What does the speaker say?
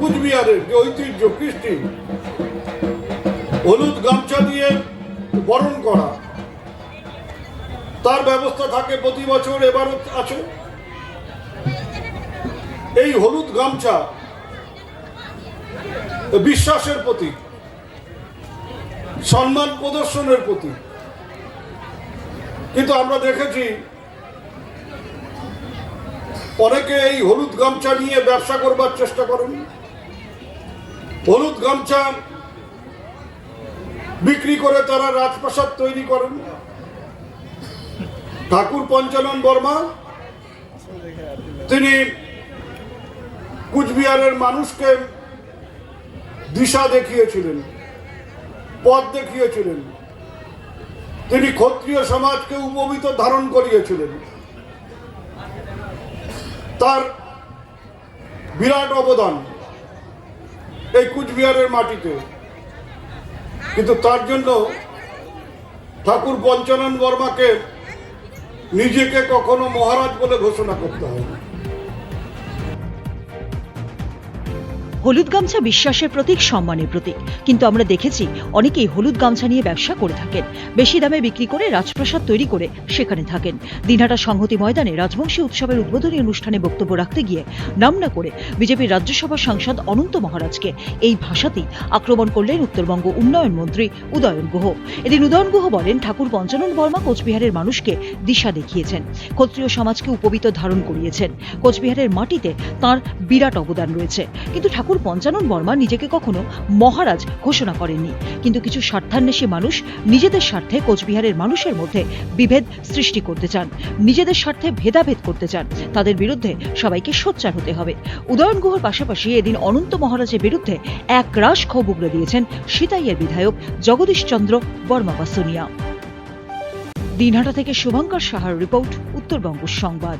কুচবিহারের যে ঐতিহ্য, কৃষ্টি, হলুদ গামছা দিয়ে বরণ করা, তার ব্যবস্থা থাকে প্রতি বছর, এবারও আছে। এই হলুদ গামছা বিশ্বাসের প্রতীক, সম্মান প্রদর্শনের প্রতীক। কিন্তু আমরা দেখেছি, অনেকে এই হলুদ গামছা নিয়ে ব্যবসা করবার চেষ্টা করেন। হলুদ গামছা বিক্রি করে তারা রাজপ্রাসাদ তৈরি করেন। ঠাকুর পঞ্চানন বর্মা, তিনি কুচবিহারের মানুষকে দিশা দেখিয়েছিলেন, পথ দেখিয়েছিলেন। তিনি ক্ষত্রিয় সমাজকে উপবিত ধারণ করিয়েছিলেন। তার বিরাট অবদান। এই কুচবিহারের মাটিতে। কিন্তু তার জন্য ঠাকুর পঞ্চানন বর্মাকে নিজেকে কখনো মহারাজ বলে ঘোষণা করতে হয় হলুদ গামছা বিশ্বাসের প্রতীক, সম্মানের প্রতীক। কিন্তু আমরা দেখেছি অনেকেই হলুদ গামছা নিয়ে ব্যবসা করে থাকেন। বেশি দামে বিক্রি করে রাজপ্রাসাদ তৈরি করে সেখানে থাকেন। দিনহাটা সংহতি ময়দানে রাজবংশী উৎসবের উদ্বোধনী অনুষ্ঠানে বক্তব্য রাখতে গিয়ে নাম না করে বিজেপির রাজ্যসভা সাংসদ অনন্ত মহারাজকে এই ভাষাতেই আক্রমণ করলেন উত্তরবঙ্গ উন্নয়ন মন্ত্রী উদয়ন গুহ। এদিন উদয়ন গুহ বলেন, ঠাকুর পঞ্চানন বর্মা কোচবিহারের মানুষকে দিশা দেখিয়েছেন। ক্ষত্রিয় সমাজকে উপবিত ধারণ করিয়েছেন। কোচবিহারের মাটিতে তার বিরাট অবদান রয়েছে। কিন্তু ঠাকুর পঞ্চানন বর্মা নিজেকে কখনো মহারাজ ঘোষণা করেননি। কিন্তু কিছু স্বার্থান্বেষী মানুষ নিজেদের স্বার্থে কোচবিহারের মানুষের মধ্যে বিভেদ সৃষ্টি করতে চান, নিজেদের স্বার্থে ভেদাভেদ করতে চান। তাদের বিরুদ্ধে সবাইকে সোচ্চার হতে হবে। উদয়ন গুহর পাশাপাশি এদিন অনন্ত মহারাজের বিরুদ্ধে এক রাশ ক্ষোভ উগড়ে দিয়েছেন সিতাইয়ের বিধায়ক জগদীশ চন্দ্র বর্মা বাসুনিয়া দিনহাটা থেকে শুভঙ্কর সাহার রিপোর্ট, উত্তরবঙ্গ সংবাদ।